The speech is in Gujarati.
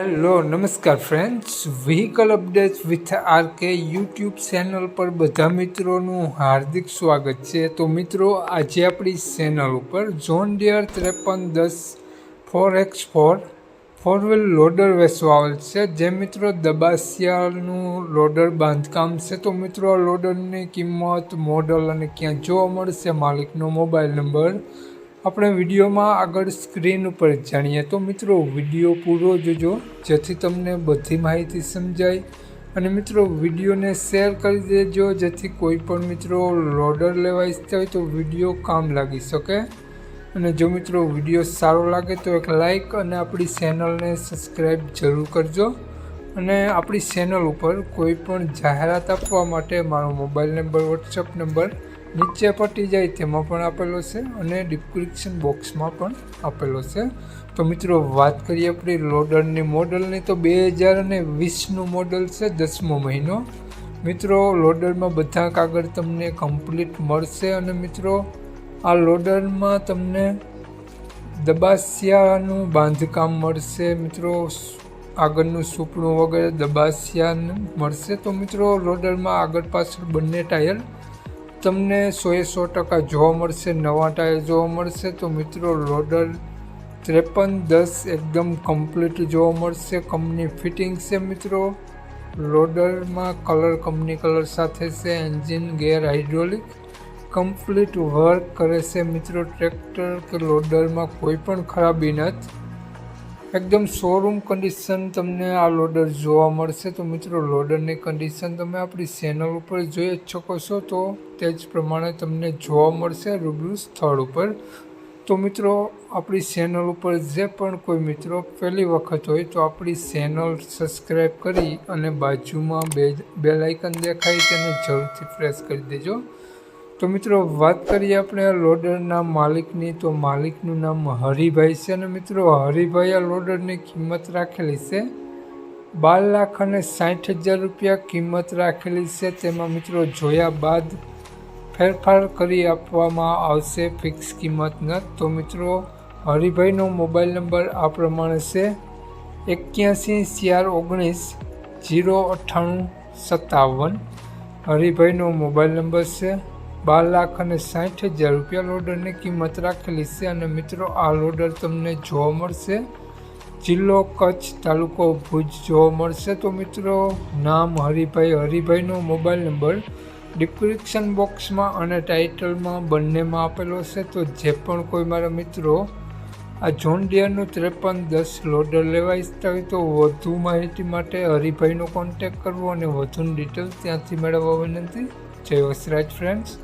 હેલો, નમસ્કાર friends vehicle update with R K YouTube channel પર બધા મિત્રોનું હાર્દિક સ્વાગત છે. તો મિત્રો, આજે આપણી ચેનલ ઉપર જોન ડિયર ત્રેપન દસ four X four four wheel loader વેસવા આવેલ છે. જે મિત્રો દબાસિયાનું લોડર બાંધકામ છે. તો મિત્રો, આ લોડરની કિંમત મોડલ અને ક્યાં જોવા મળશે, માલિકનો મોબાઈલ નંબર આપણે વિડીયોમાં આગળ સ્ક્રીન ઉપર જાણીએ. તો મિત્રો, વીડિયો પૂરો જોજો. જેથી તમને બધી માહિતી સમજાય. અને મિત્રો, વિડીયોને શેર કરી દેજો, જેથી કોઈ પણ મિત્રો લોડર લેવા ઈચ્છતા હોય તો વીડિયો કામ લાગી શકે. અને જો મિત્રો, વીડિયો સારો લાગે તો એક લાઈક અને આપણી ચેનલને સબસ્ક્રાઈબ જરૂર કરજો. અને આપણી ચેનલ ઉપર કોઈ પણ જાહેરાત આપવા માટે મારો મોબાઈલ નંબર વોટ્સઅપ નંબર નીચે પટી જાય તેમાં પણ આપેલો છે અને ડિસ્ક્રિપ્શન બોક્સમાં પણ આપેલો છે. તો મિત્રો, વાત કરીએ આપણે લોડરની મોડલની, તો બે હજાર અને વીસનું મોડલ છે દસમો મહિનો. મિત્રો, લોડરમાં બધા કાગળ તમને કમ્પ્લીટ મળશે અને મિત્રો, આ લોડરમાં તમને દબાસિયાનું બાંધકામ મળશે. મિત્રો, આગળનું સુપડું વગેરે દબાસિયાનું મળશે. તો મિત્રો, લોડરમાં આગળ પાછળ બંને ટાયર તમને સોએ સો ટકા જોવા મળશે, નવા ટાયર જોવા મળશે, તો મિત્રો લોડર ત્રેપન દસ એકદમ કમ્પ્લીટ જોવા મળશે. કંપની ફિટિંગ છે મિત્રો. લોડરમાં કલર કંપની કલર સાથે છે engine gear hydraulic complete work કરે છે મિત્રો ટ્રેક્ટર કે લોડરમાં કોઈ પણ ખરાબી નથી એકદમ શોરૂમ કન્ડિશન તમને આ લોડર જોવા મળશે. તો મિત્રો લોડરની કન્ડિશન તમે આપણી ચેનલ ઉપર જોઈ જ શકો છો. તો તે જ પ્રમાણે તમને જોવા મળશે રૂબરૂ સ્થળ ઉપર. તો મિત્રો, આપણી ચેનલ ઉપર જે પણ કોઈ મિત્રો પહેલી વખત હોય, તો આપણી ચેનલ સબસ્ક્રાઈબ કરી અને બાજુમાં બે બેલાઇકન દેખાય, તેને જરૂરથી પ્રેસ કરી દેજો. તો મિત્રો, વાત કરીએ આપણે આ લોડરના માલિકની, તો માલિકનું નામ હરિભાઈ છે અને મિત્રો, હરિભાઈ આ લોડરની કિંમત રાખેલી છે બાર લાખ અને સાઠ હજાર રૂપિયા કિંમત રાખેલી છે. તેમાં મિત્રો, જોયા બાદ ફેરફાર કરી આપવામાં આવશે ફિક્સ કિંમત ન તો મિત્રો, હરિભાઈનો મોબાઈલ નંબર આ પ્રમાણે છે એક્યાસી ચાર ઓગણીસ જીરો અઠ્ઠાણું સત્તાવન. હરિભાઈનો મોબાઈલ નંબર છે બાર લાખ અને સાઠ હજાર રૂપિયા લોડરની કિંમત રાખેલી છે અને મિત્રો, આ લોડર તમને જોવા મળશે. જિલ્લો કચ્છ તાલુકો ભુજ જોવા મળશે. તો મિત્રો, નામ હરિભાઈ. હરિભાઈનો મોબાઈલ નંબર ડિસ્ક્રિપ્શન બોક્સમાં અને ટાઇટલમાં બંનેમાં આપેલો છે. તો જે પણ કોઈ મારા મિત્રો આ જોન ડિયરનું ત્રેપન દસ લોડર લેવા ઈચ્છતા હોય તો વધુ માહિતી માટે હરિભાઈનો કોન્ટેક કરવો અને વધુની ડિટેલ ત્યાંથી મેળવવા વિનંતી. જય વસરાજ ફ્રેન્ડ્સ